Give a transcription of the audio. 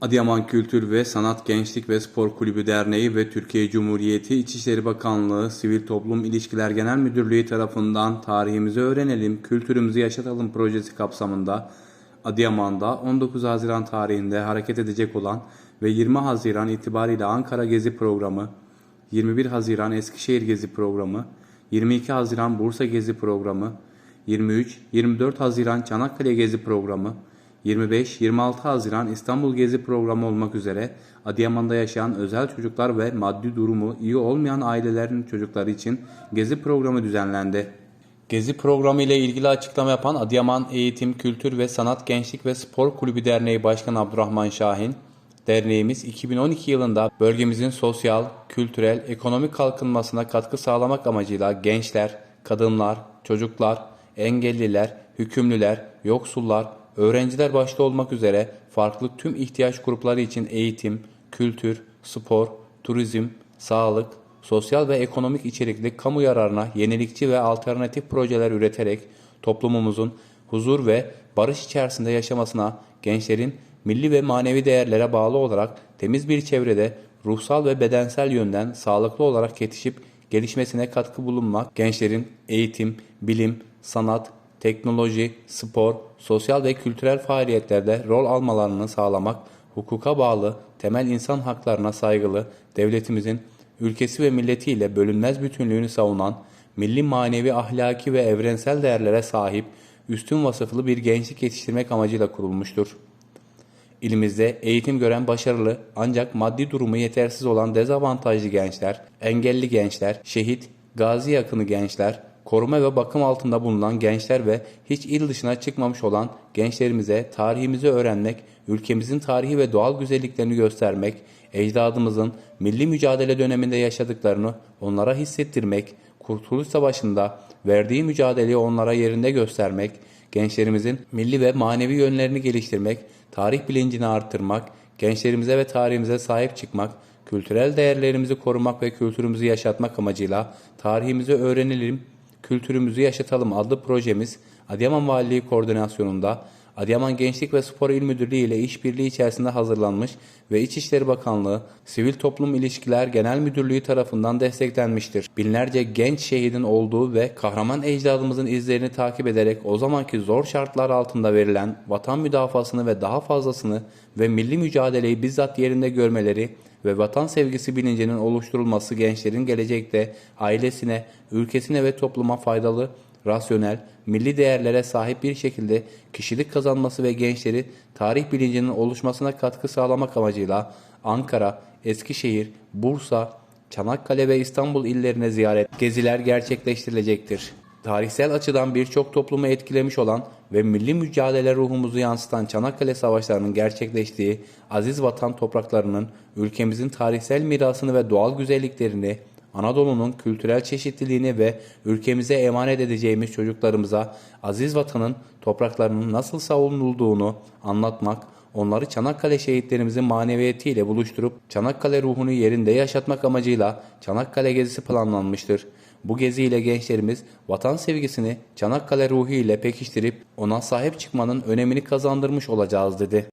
Adıyaman Kültür ve Sanat Gençlik ve Spor Kulübü Derneği ve Türkiye Cumhuriyeti İçişleri Bakanlığı Sivil Toplum İlişkiler Genel Müdürlüğü tarafından Tarihimizi Öğrenelim, Kültürümüzü Yaşatalım projesi kapsamında Adıyaman'da 19 Haziran tarihinde hareket edecek olan ve 20 Haziran itibariyle Ankara Gezi Programı, 21 Haziran Eskişehir Gezi Programı, 22 Haziran Bursa Gezi Programı, 23-24 Haziran Çanakkale Gezi Programı, 25-26 Haziran İstanbul Gezi Programı olmak üzere Adıyaman'da yaşayan özel çocuklar ve maddi durumu iyi olmayan ailelerin çocukları için Gezi Programı düzenlendi. Gezi programı ile ilgili açıklama yapan Adıyaman Eğitim, Kültür ve Sanat Gençlik ve Spor Kulübü Derneği Başkanı Abdurrahman Şahin, derneğimiz 2012 yılında bölgemizin sosyal, kültürel, ekonomik kalkınmasına katkı sağlamak amacıyla gençler, kadınlar, çocuklar, engelliler, hükümlüler, yoksullar, öğrenciler başta olmak üzere farklı tüm ihtiyaç grupları için eğitim, kültür, spor, turizm, sağlık, sosyal ve ekonomik içerikli kamu yararına yenilikçi ve alternatif projeler üreterek toplumumuzun huzur ve barış içerisinde yaşamasına, gençlerin milli ve manevi değerlere bağlı olarak temiz bir çevrede ruhsal ve bedensel yönden sağlıklı olarak yetişip gelişmesine katkı bulunmak, gençlerin eğitim, bilim, sanat, teknoloji, spor, sosyal ve kültürel faaliyetlerde rol almalarını sağlamak, hukuka bağlı, temel insan haklarına saygılı, devletimizin ülkesi ve milletiyle bölünmez bütünlüğünü savunan, milli manevi ahlaki ve evrensel değerlere sahip, üstün vasıflı bir gençlik yetiştirmek amacıyla kurulmuştur. İlimizde eğitim gören başarılı ancak maddi durumu yetersiz olan dezavantajlı gençler, engelli gençler, şehit, gazi yakını gençler, koruma ve bakım altında bulunan gençler ve hiç il dışına çıkmamış olan gençlerimize tarihimizi öğrenmek, ülkemizin tarihi ve doğal güzelliklerini göstermek, ecdadımızın milli mücadele döneminde yaşadıklarını onlara hissettirmek, Kurtuluş Savaşı'nda verdiği mücadeleyi onlara yerinde göstermek, gençlerimizin milli ve manevi yönlerini geliştirmek, tarih bilincini artırmak, gençlerimize ve tarihimize sahip çıkmak, kültürel değerlerimizi korumak ve kültürümüzü yaşatmak amacıyla tarihimizi öğrenelim, kültürümüzü yaşatalım adlı projemiz Adıyaman Valiliği koordinasyonunda Adıyaman Gençlik ve Spor İl Müdürlüğü ile işbirliği içerisinde hazırlanmış ve İçişleri Bakanlığı Sivil Toplum İlişkiler Genel Müdürlüğü tarafından desteklenmiştir. Binlerce genç şehidin olduğu ve kahraman ecdadımızın izlerini takip ederek o zamanki zor şartlar altında verilen vatan müdafasını ve daha fazlasını ve milli mücadeleyi bizzat yerinde görmeleri ve vatan sevgisi bilincinin oluşturulması gençlerin gelecekte ailesine, ülkesine ve topluma faydalı, rasyonel, milli değerlere sahip bir şekilde kişilik kazanması ve gençleri tarih bilincinin oluşmasına katkı sağlamak amacıyla Ankara, Eskişehir, Bursa, Çanakkale ve İstanbul illerine ziyaret geziler gerçekleştirilecektir. Tarihsel açıdan birçok toplumu etkilemiş olan ve milli mücadele ruhumuzu yansıtan Çanakkale Savaşları'nın gerçekleştiği aziz vatan topraklarının ülkemizin tarihsel mirasını ve doğal güzelliklerini Anadolu'nun kültürel çeşitliliğini ve ülkemize emanet edeceğimiz çocuklarımıza aziz vatanın topraklarının nasıl savunulduğunu anlatmak, onları Çanakkale şehitlerimizin maneviyetiyle buluşturup Çanakkale ruhunu yerinde yaşatmak amacıyla Çanakkale gezisi planlanmıştır. Bu geziyle gençlerimiz vatan sevgisini Çanakkale ruhu ile pekiştirip ona sahip çıkmanın önemini kazandırmış olacağız dedi.